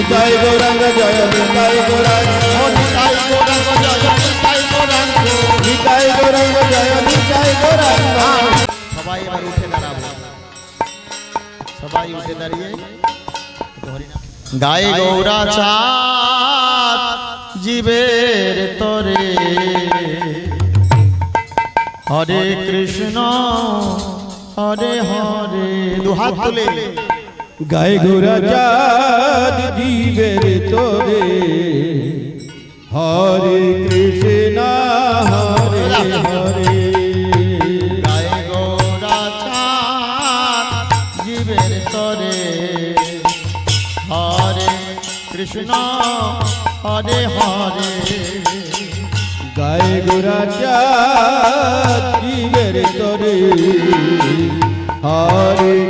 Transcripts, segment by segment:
নিতাই গৌরাঙ্গ জয় নিতাই গৌরাঙ্গ নিতাই গৌরাঙ্গ জয় নিতাই গৌরাঙ্গ নিতাই গৌরাঙ্গ জয় নিতাই গৌরাঙ্গ সবাই এবার উঠে দাঁড়াবো। সবাই উঠে দাঁড়িয়ে গায়ে গৌরা চাঁদ জীবের তরে। হরে কৃষ্ণ হরে হরে দুহাত তুলে। গায়ে গোরা চাঁদ জীবের তোরে। হরে কৃষ্ণ হরে হরে। গায়ে গৌরা চাঁদ জীবের তরে। হরে কৃষ্ণ হরে হরে। গায়ে গোরা চাঁদ জীবের তোরে। হরে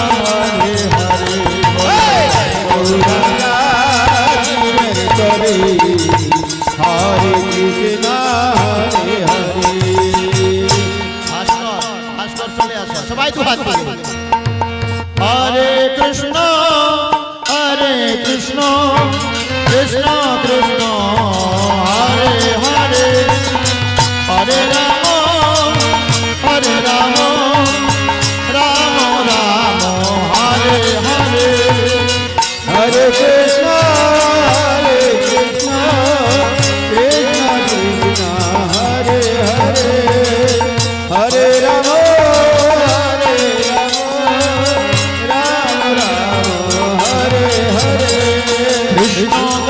哎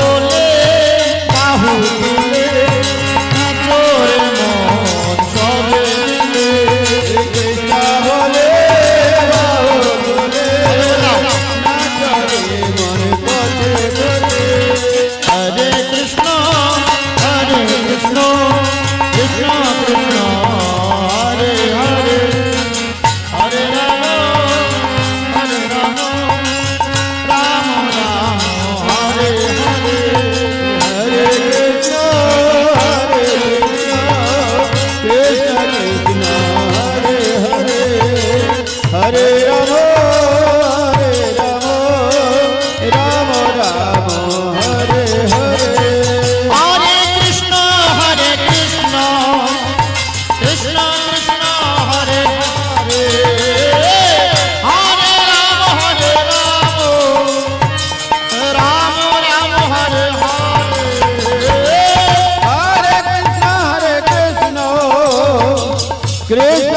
কৃষ্ণ